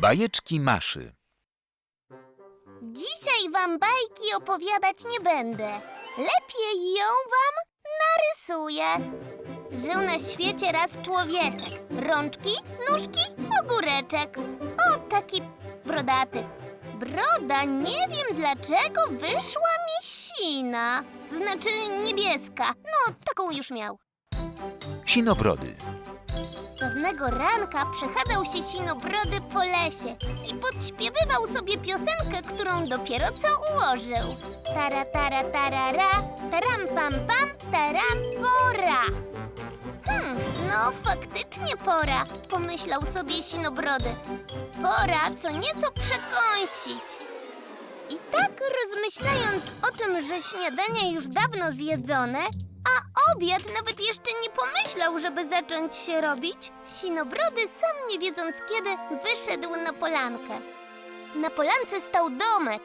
Bajeczki Maszy. Dzisiaj wam bajki opowiadać nie będę. Lepiej ją wam narysuję. Żył na świecie raz człowieczek. Rączki, nóżki, ogóreczek. O, taki brodaty. Broda, nie wiem dlaczego wyszła mi sina. Znaczy niebieska. No, taką już miał. Sinobrody. Pewnego ranka przechadzał się sinobrody po lesie i podśpiewywał sobie piosenkę, którą dopiero co ułożył. Tara, tara, tarara, taram, pam, pam, taram, pora. Hmm, no faktycznie pora, pomyślał sobie sinobrody. Pora co nieco przekąsić. I tak rozmyślając o tym, że śniadanie już dawno zjedzone, a obiad nawet jeszcze nie pomyślał, żeby zacząć się robić, Sinobrody sam nie wiedząc kiedy wyszedł na polankę. Na polance stał domek.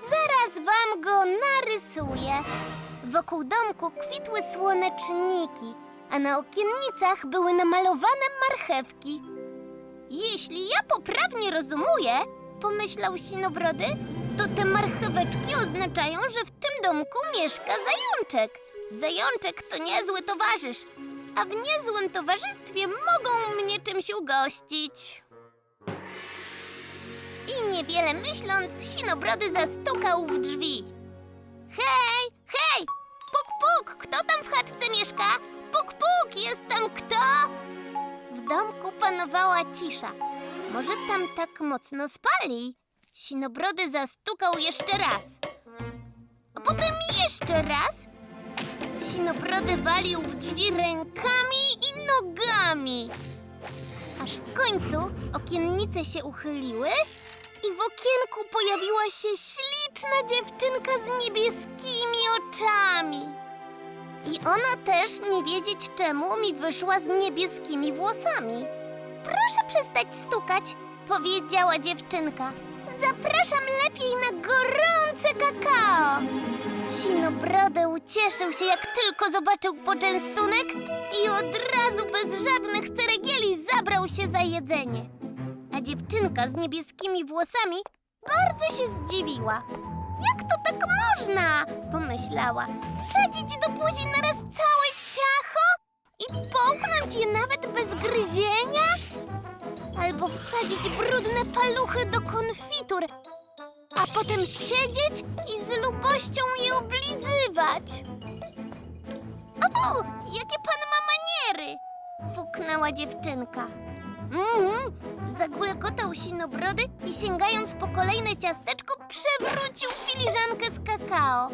Zaraz wam go narysuję. Wokół domku kwitły słoneczniki, a na okiennicach były namalowane marchewki. Jeśli ja poprawnie rozumuję, pomyślał Sinobrody, to te marcheweczki oznaczają, że w tym domku mieszka zajączek. Zajączek to niezły towarzysz, a w niezłym towarzystwie mogą mnie czymś ugościć. I niewiele myśląc, Sinobrody zastukał w drzwi. Hej, hej! Puk, puk! Kto tam w chatce mieszka? Puk, puk! Jest tam kto? W domku panowała cisza. Może tam tak mocno spali? Sinobrody zastukał jeszcze raz. A potem jeszcze raz. Sinobrody walił w drzwi rękami i nogami. Aż w końcu okiennice się uchyliły i w okienku pojawiła się śliczna dziewczynka z niebieskimi oczami. I ona też, nie wiedzieć czemu, mi wyszła z niebieskimi włosami. Proszę przestać stukać, powiedziała dziewczynka. Zapraszam lepiej na gorące kakao. Sinobrody ucieszył się, jak tylko zobaczył poczęstunek i od razu bez żadnych ceregieli zabrał się za jedzenie. A dziewczynka z niebieskimi włosami bardzo się zdziwiła. Jak to tak można? pomyślała. Wsadzić do buzi naraz całe ciacho i połknąć je nawet bez gryzienia? Albo wsadzić brudne paluchy do konfitur, a potem siedzieć i z lubością je oblizywać. O, jakie pan ma maniery! Fuknęła dziewczynka. Mhm, zagulgotał sinobrody i sięgając po kolejne ciasteczko, przewrócił filiżankę z kakao.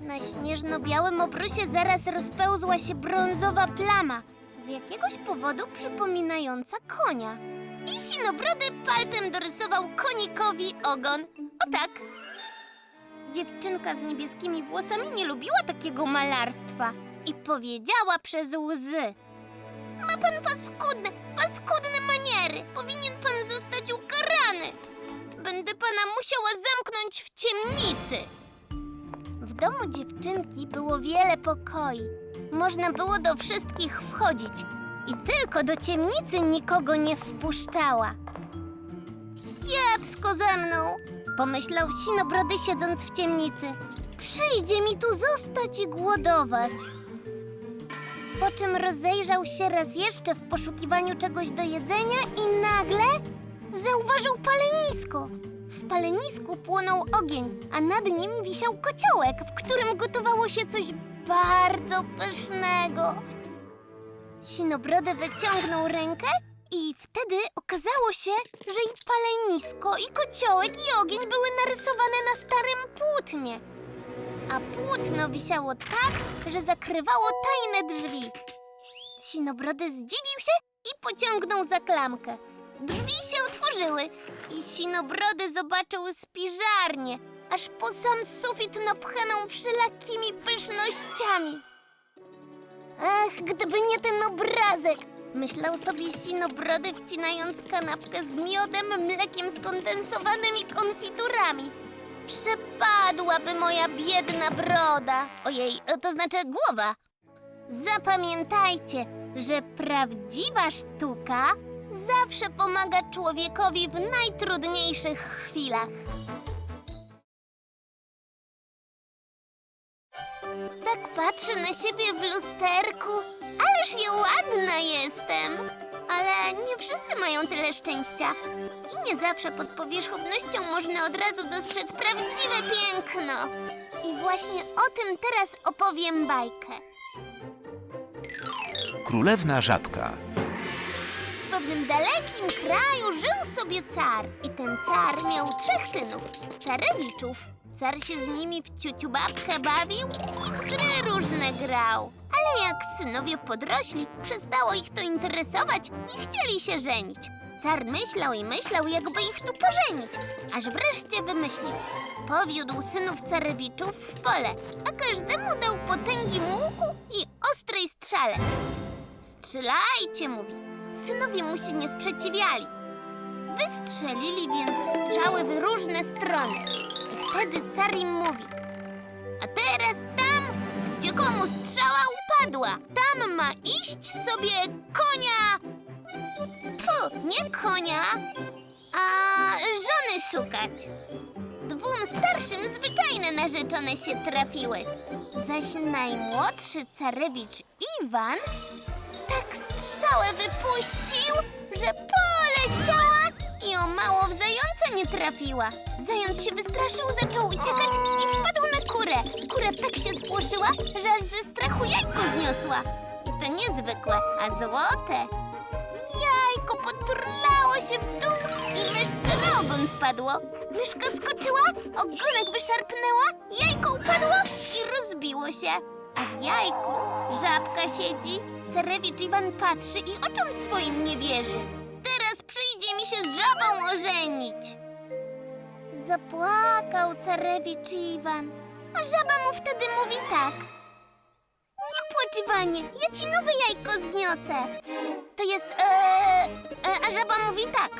Na śnieżno-białym obrusie zaraz rozpełzła się brązowa plama, z jakiegoś powodu przypominająca konia. I sinobrody palcem dorysował konikowi ogon. O tak! Dziewczynka z niebieskimi włosami nie lubiła takiego malarstwa i powiedziała przez łzy. Ma pan paskudne, paskudne maniery. Powinien pan zostać ukarany. Będę pana musiała zamknąć w ciemnicy. W domu dziewczynki było wiele pokoi. Można było do wszystkich wchodzić i tylko do ciemnicy nikogo nie wpuszczała. Kiepsko ze mną, pomyślał Sinobrody siedząc w ciemnicy. Przyjdzie mi tu zostać i głodować. Po czym rozejrzał się raz jeszcze w poszukiwaniu czegoś do jedzenia i nagle zauważył palenisko. W palenisku płonął ogień, a nad nim wisiał kociołek, w którym gotowało się coś bardzo pysznego. Sinobrody wyciągnął rękę i wtedy okazało się, że i palenisko, i kociołek, i ogień były narysowane na starym płótnie. A płótno wisiało tak, że zakrywało tajne drzwi. Sinobrody zdziwił się i pociągnął za klamkę. Drzwi się otworzyły i Sinobrody zobaczył spiżarnię, aż po sam sufit napchaną wszelakimi pysznościami. Ach, gdyby nie ten obrazek! Myślał sobie Sinobrody, wcinając kanapkę z miodem, mlekiem skondensowanym i konfiturami. Przepadłaby moja biedna broda. Ojej, to znaczy głowa. Zapamiętajcie, że prawdziwa sztuka zawsze pomaga człowiekowi w najtrudniejszych chwilach. Tak patrzę na siebie w lusterku, ależ ja ładna jestem. Wszyscy mają tyle szczęścia. I nie zawsze pod powierzchownością można od razu dostrzec prawdziwe piękno. I właśnie o tym teraz opowiem bajkę. Królewna Żabka. W pewnym dalekim kraju żył sobie car. I ten car miał trzech synów, carewiczów. Car się z nimi w ciuciu babkę bawił i w gry różne grał. Ale jak synowie podrośli, przestało ich to interesować i chcieli się żenić. Car myślał i myślał, jakby ich tu pożenić, aż wreszcie wymyślił. Powiódł synów carewiczów w pole, a każdemu dał potęgi łuku i ostrej strzale. Strzelajcie, mówi. Synowie mu się nie sprzeciwiali. Wystrzelili więc strzały w różne strony. I wtedy car im mówi. A teraz tam, gdzie komu strzała tam ma iść sobie konia. Fu, nie konia, a żony szukać. Dwóm starszym zwyczajne narzeczone się trafiły. Zaś najmłodszy carewicz Iwan tak strzałę wypuścił, że poleciała i o mało w zająca nie trafiła. Zając się wystraszył, zaczął uciekać i wpadł na kurę. Kura tak się spłoszyła, że aż ze strachu jajko zniosła. I to niezwykłe, a złote. Jajko poturlało się w dół i myszce na ogon spadło. Myszka skoczyła, ogonek wyszarpnęła, jajko upadło i rozbiło się. A w jajku żabka siedzi, Cerewicz Iwan patrzy i oczom swoim nie wierzy. Teraz przyjdzie mi się z żabą ożenić. Zapłakał Cerewicz Iwan, a żaba mu wtedy mówi tak. Nie płacz ja ci nowe jajko zniosę. To jest, e, e, a żaba mówi tak.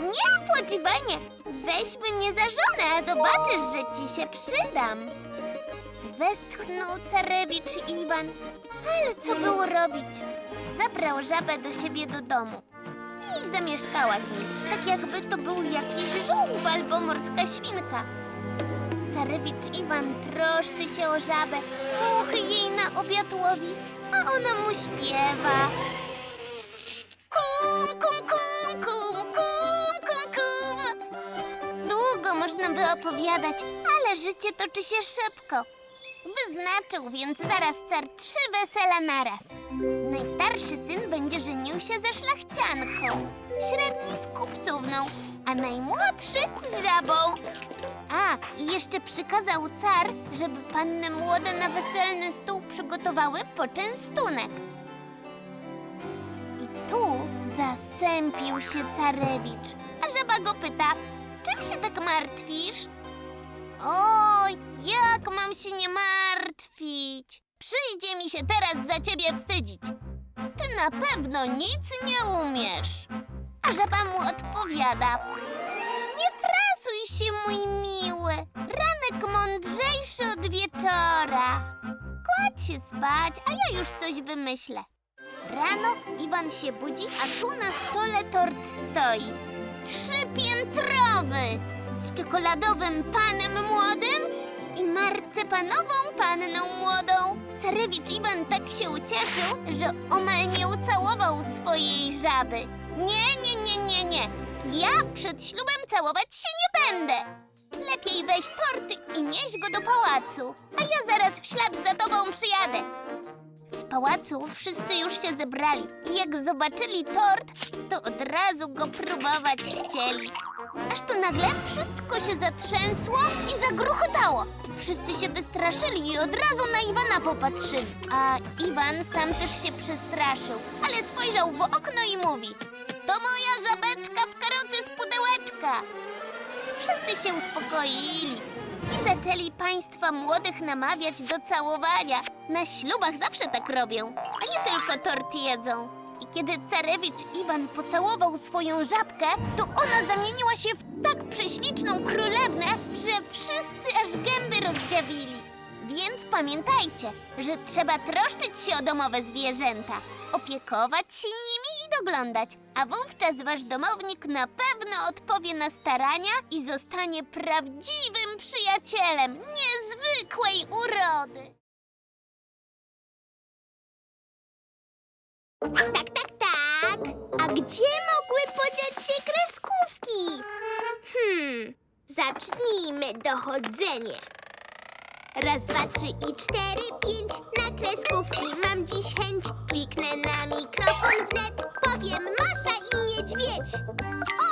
Nie płacz Iwanie, weź mnie za żonę, a zobaczysz, że ci się przydam. Westchnął carewicz Iwan, ale co było robić? Zabrał żabę do siebie do domu i zamieszkała z nim, tak jakby to był jakiś żółw albo morska świnka. Carewicz Iwan troszczy się o żabę, muchy jej na obiad łowi, a ona mu śpiewa. Kum, kum, kum, kum, kum, kum, kum. Długo można by opowiadać, ale życie toczy się szybko. Wyznaczył więc zaraz car trzy wesela naraz. Najstarszy syn będzie żenił się ze szlachcianką, średni z kupcówną, a najmłodszy z żabą. A, i jeszcze przykazał car, żeby panny młode na weselny stół przygotowały poczęstunek. I tu zasępił się carewicz, a żaba go pyta, czym się tak martwisz? Oj, jak mam się nie martwić? Przyjdzie mi się teraz za ciebie wstydzić. Ty na pewno nic nie umiesz. A żaba mu odpowiada. Nie frasuj się, mój miły. Ranek mądrzejszy od wieczora. Kładź się spać, a ja już coś wymyślę. Rano Iwan się budzi, a tu na stole tort stoi. Trzypiętrowy! Z czekoladowym panem młodym i marcepanową panną młodą. Carewicz Iwan tak się ucieszył, że omal nie ucałował swojej żaby. Nie, nie, nie, nie, nie. Ja przed ślubem całować się nie będę. Lepiej weź tort i nieś go do pałacu, a ja zaraz w ślad za tobą przyjadę. W pałacu wszyscy już się zebrali i jak zobaczyli tort, to od razu go próbować chcieli. Aż tu nagle wszystko się zatrzęsło i zagruchotało. Wszyscy się wystraszyli i od razu na Iwana popatrzyli. A Iwan sam też się przestraszył, ale spojrzał w okno i mówi To moja żabeczka w karocy z pudełeczka. Wszyscy się uspokoili i zaczęli państwa młodych namawiać do całowania. Na ślubach zawsze tak robią, a nie tylko tort jedzą. I Kiedy carewicz Iwan pocałował swoją żabkę, to ona zamieniła się w tak prześliczną królewnę, że wszyscy aż gęby rozdziawili. Więc pamiętajcie, że trzeba troszczyć się o domowe zwierzęta, opiekować się nimi i doglądać, a wówczas wasz domownik na pewno odpowie na starania i zostanie prawdziwym przyjacielem niezwykłej urody. Tak, tak, tak. A gdzie mogły podziać się kreskówki? Hmm, zacznijmy dochodzenie. Raz, dwa, trzy i cztery, pięć Na kreskówki mam dziś chęć. Kliknę na mikrofon wnet. Powiem Masza i Niedźwiedź. O!